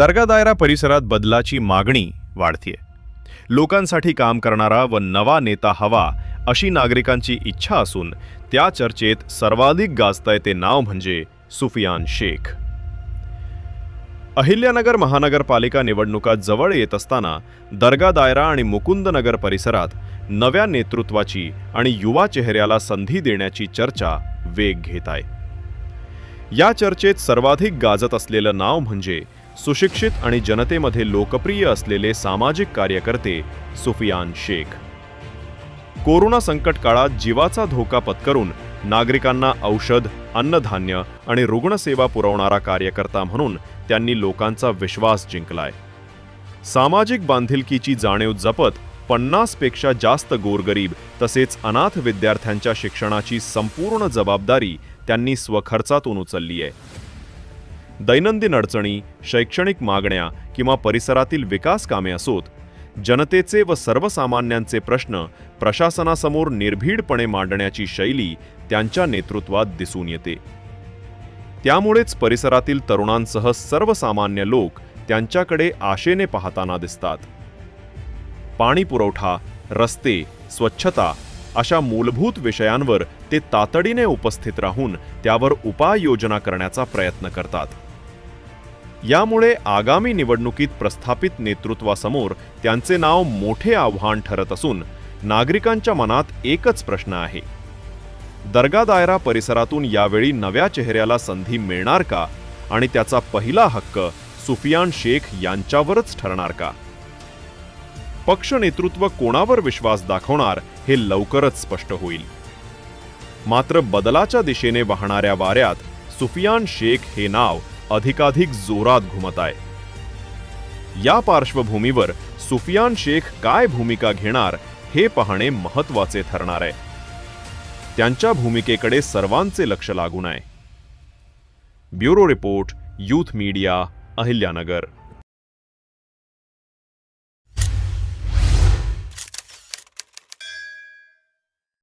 दर्गा दायरा परिसरात बदलाची मागणी वाढतीये. लोकांसाठी काम करणारा व नवा नेता हवा अशी नागरिकांची इच्छा असून त्या चर्चेत सर्वाधिक गाजतंय ते नाव म्हणजे सुफियान शेख. अहिल्यानगर महानगरपालिका निवडणुका जवळ येत असताना दर्गा दायरा आणि मुकुंदनगर परिसरात नव्या नेतृत्वाची आणि युवा चेहऱ्याला संधी देण्याची चर्चा वेग घेत आहे. या चर्चेत सर्वाधिक गाजत असलेलं नाव म्हणजे सुशिक्षित आणि जनतेमध्ये लोकप्रिय असलेले सामाजिक कार्यकर्ते सुफियान शेख. कोरोना संकट काळात जीवाचा धोका पत्करून नागरिकांना औषध अन्नधान्य आणि रुग्णसेवा पुरवणारा कार्यकर्ता म्हणून त्यांनी लोकांचा विश्वास जिंकलाय. सामाजिक बांधिलकीची जाणीव जपत पन्नासपेक्षा जास्त गोरगरीब तसेच अनाथ विद्यार्थ्यांच्या शिक्षणाची संपूर्ण जबाबदारी त्यांनी स्वखर्चातून उचलली आहे. दैनंदिन अडचणी शैक्षणिक मागण्या किंवा परिसरातील विकास कामे असोत. जनतेचे व सर्वसामान्यांचे प्रश्न प्रशासनासमोर निर्भीडपणे मांडण्याची शैली त्यांच्या नेतृत्वात दिसून येते. त्यामुळेच परिसरातील तरुणांसह सर्वसामान्य लोक त्यांच्याकडे आशेने पाहताना दिसतात. पाणी पुरवठा रस्ते स्वच्छता अशा मूलभूत विषयांवर ते तातडीने उपस्थित राहून त्यावर उपाययोजना करण्याचा प्रयत्न करतात. यामुळे आगामी निवडणुकीत प्रस्थापित नेतृत्वासमोर त्यांचे नाव मोठे आव्हान ठरत असून नागरिकांच्या मनात एकच प्रश्न आहे. दर्गा दायरा परिसरातून यावेळी नव्या चेहऱ्याला संधी मिळणार का? आणि त्याचा पहिला हक्क सुफियान शेख यांच्यावरच ठरणार का? पक्ष नेतृत्व कोणावर विश्वास दाखवणार हे लवकरच स्पष्ट होईल. मात्र बदलाच्या दिशेने वाहणाऱ्या वाऱ्यात सुफियान शेख हे नाव अधिकाधिक जोरात घुमत आहे. या पार्श्वभूमीवर सुफियान शेख काय भूमिका घेणार हे पाहणे महत्त्वाचे ठरणार आहे. त्यांच्या भूमिकेकडे सर्वांचे लक्ष लागून आहे. Bureau report youth media Ahilyanagar.